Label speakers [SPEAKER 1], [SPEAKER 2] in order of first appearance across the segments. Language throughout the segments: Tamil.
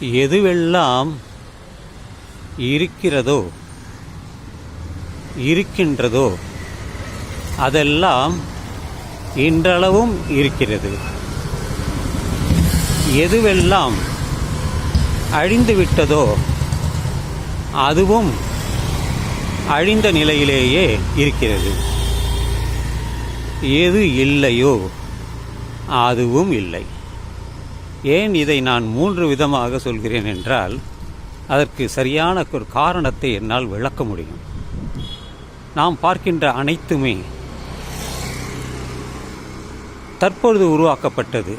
[SPEAKER 1] எதுவெல்லாம் இருக்கிறதோ இருக்கின்றதோ அதெல்லாம் இன்றளவும் இருக்கிறது. எதுவெல்லாம் அழிந்து விட்டதோ அதுவும் அழிந்த நிலையிலேயே இருக்கிறது. எது இல்லையோ அதுவும் இல்லை. ஏன் இதை நான் மூன்று விதமாக சொல்கிறேன் என்றால் அதற்கு சரியான ஒரு காரணத்தை என்னால் விளக்க முடியும். நாம் பார்க்கின்ற அனைத்துமே தற்பொழுது உருவாக்கப்பட்டது.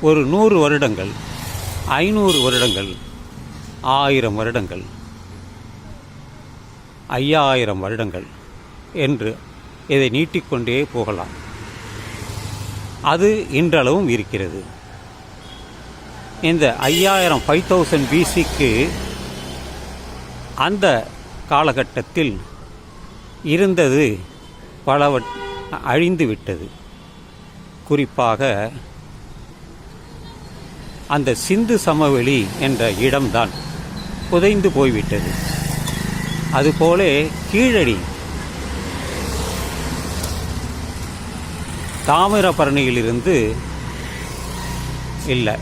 [SPEAKER 1] ஒரு நூறு வருடங்கள் ஐநூறு வருடங்கள் ஆயிரம் வருடங்கள் ஐயாயிரம் வருடங்கள் என்று இதை நீட்டிக்கொண்டே போகலாம். அது இன்றளவும் இருக்கிறது. இந்த ஐயாயிரம் ஃபைவ் தௌசண்ட் பிசிக்கு அந்த காலகட்டத்தில் இருந்தது பலவ அழிந்து விட்டது. குறிப்பாக அந்த சிந்து சமவெளி என்ற இடம்தான் புதைந்து போய்விட்டது. அதுபோல கீழடி தாமிரபரணியிலிருந்து இல்லை.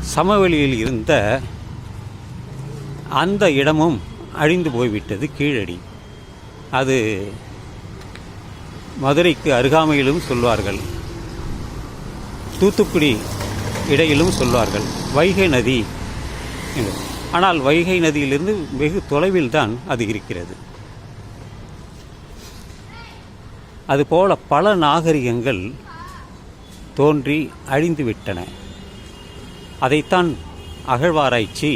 [SPEAKER 1] சமவெளியில் இருந்த அந்த இடமும் அழிந்து போய்விட்டது கீழடி. அது மதுரைக்கு அருகாமையிலும் சொல்வார்கள். தூத்துக்குடி இடையிலும் சொல்வார்கள். வைகை நதி என்று. ஆனால் வைகை நதியிலிருந்து வெகு தொலைவில் தான் அது இருக்கிறது. அதுபோல பல நாகரிகங்கள் தோன்றி அழிந்துவிட்டன. அதைத்தான் அகழ்வாராய்ச்சி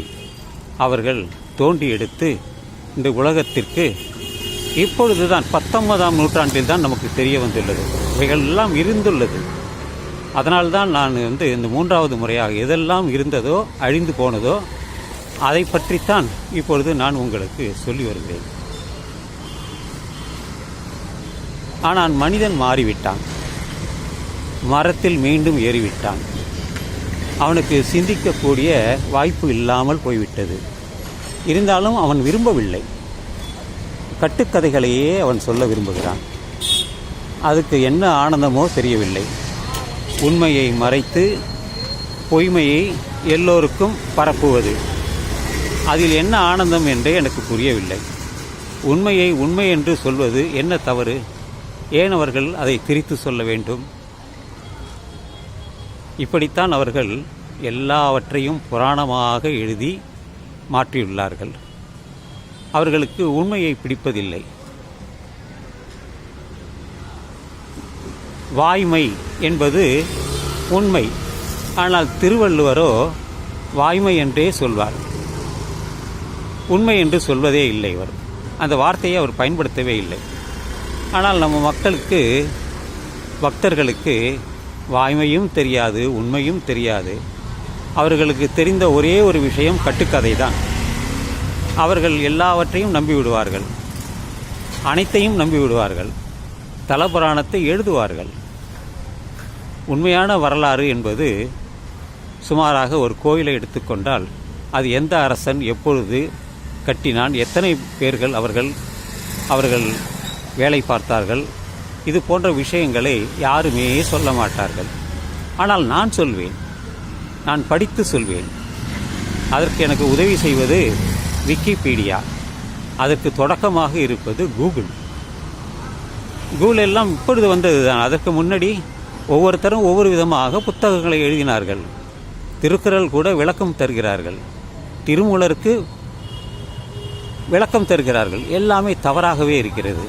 [SPEAKER 1] அவர்கள் தோண்டி எடுத்து இந்த உலகத்திற்கு இப்பொழுதுதான் பத்தொன்பதாம் நூற்றாண்டில் தான் நமக்கு தெரிய வந்துள்ளது இவைகள் எல்லாம் இருந்துள்ளது. அதனால்தான் நான் வந்து இந்த மூன்றாவது முறையாக எதெல்லாம் இருந்ததோ அழிந்து போனதோ அதை பற்றித்தான் இப்பொழுது நான் உங்களுக்கு சொல்லி வருகிறேன். ஆனால் மனிதன் மாறிவிட்டான். மரத்தில் மீண்டும் ஏறிவிட்டான். அவனுக்கு சிந்திக்கக்கூடிய வாய்ப்பு இல்லாமல் போய்விட்டது. இருந்தாலும் அவன் விரும்பவில்லை. கட்டுக்கதைகளையே அவன் சொல்ல விரும்புகிறான். அதுக்கு என்ன ஆனந்தமோ தெரியவில்லை. உண்மையை மறைத்து பொய்மையை எல்லோருக்கும் பரப்புவது. அதில் என்ன ஆனந்தம் என்றே எனக்கு புரியவில்லை. உண்மையை உண்மை என்று சொல்வது என்ன தவறு? ஏன் அவர்கள் அதை திரித்து சொல்ல வேண்டும்? இப்படித்தான் அவர்கள் எல்லாவற்றையும் புராணமாக எழுதி மாற்றியுள்ளார்கள். அவர்களுக்கு உண்மையை பிடிப்பதில்லை. வாய்மை என்பது உண்மை. ஆனால் திருவள்ளுவரோ வாய்மை என்றே சொல்வார். உண்மை என்று சொல்வதே இல்லை அவர் அந்த வார்த்தையை அவர் பயன்படுத்தவே இல்லை. ஆனால் நம்ம மக்களுக்கு பக்தர்களுக்கு வாய்மையும் தெரியாது உண்மையும் தெரியாது. அவர்களுக்கு தெரிந்த ஒரே ஒரு விஷயம் கட்டுக்கதை தான் அவர்கள் எல்லாவற்றையும் நம்பிவிடுவார்கள். அனைத்தையும் நம்பிவிடுவார்கள். தலபுராணத்தை எழுதுவார்கள். உண்மையான வரலாறு என்பது சுமாராக ஒரு கோயிலை எடுத்துக்கொண்டால் அது எந்த அரசன் எப்பொழுது கட்டினான் எத்தனை பேர்கள் அவர்கள் அவர்கள் வேலை பார்த்தார்கள் இது போன்ற விஷயங்களை யாருமே சொல்ல மாட்டார்கள். ஆனால் நான் சொல்வேன் நான் படித்து சொல்வேன். அதற்கு எனக்கு உதவி செய்வது விக்கிபீடியா. அதற்கு தொடக்கமாக இருப்பது கூகுள். கூகுள் எல்லாம் இப்பொழுது வந்தது தான் அதற்கு முன்னாடி ஒவ்வொருத்தரும் ஒவ்வொரு விதமாக புத்தகங்களை எழுதினார்கள். திருக்குறள் கூட விளக்கம் தருகிறார்கள். திருமூலருக்கு விளக்கம் தருகிறார்கள். எல்லாமே தவறாகவே இருக்கிறது.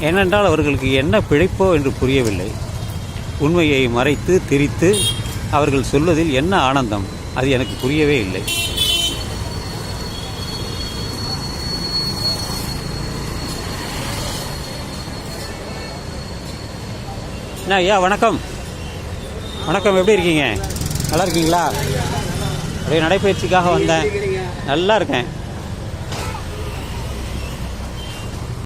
[SPEAKER 1] ஏனென்றால் அவர்களுக்கு என்ன பிழைப்போ என்று புரியவில்லை. உண்மையை மறைத்து திரித்து அவர்கள் சொல்வதில் என்ன ஆனந்தம்? அது எனக்கு புரியவே இல்லை. என்ன ஐயா வணக்கம். வணக்கம் எப்படி இருக்கீங்க? நல்லா இருக்கீங்களா? அப்படியே நடைப்பயிற்சிக்காக வந்தேன். நல்லா இருக்கேன்.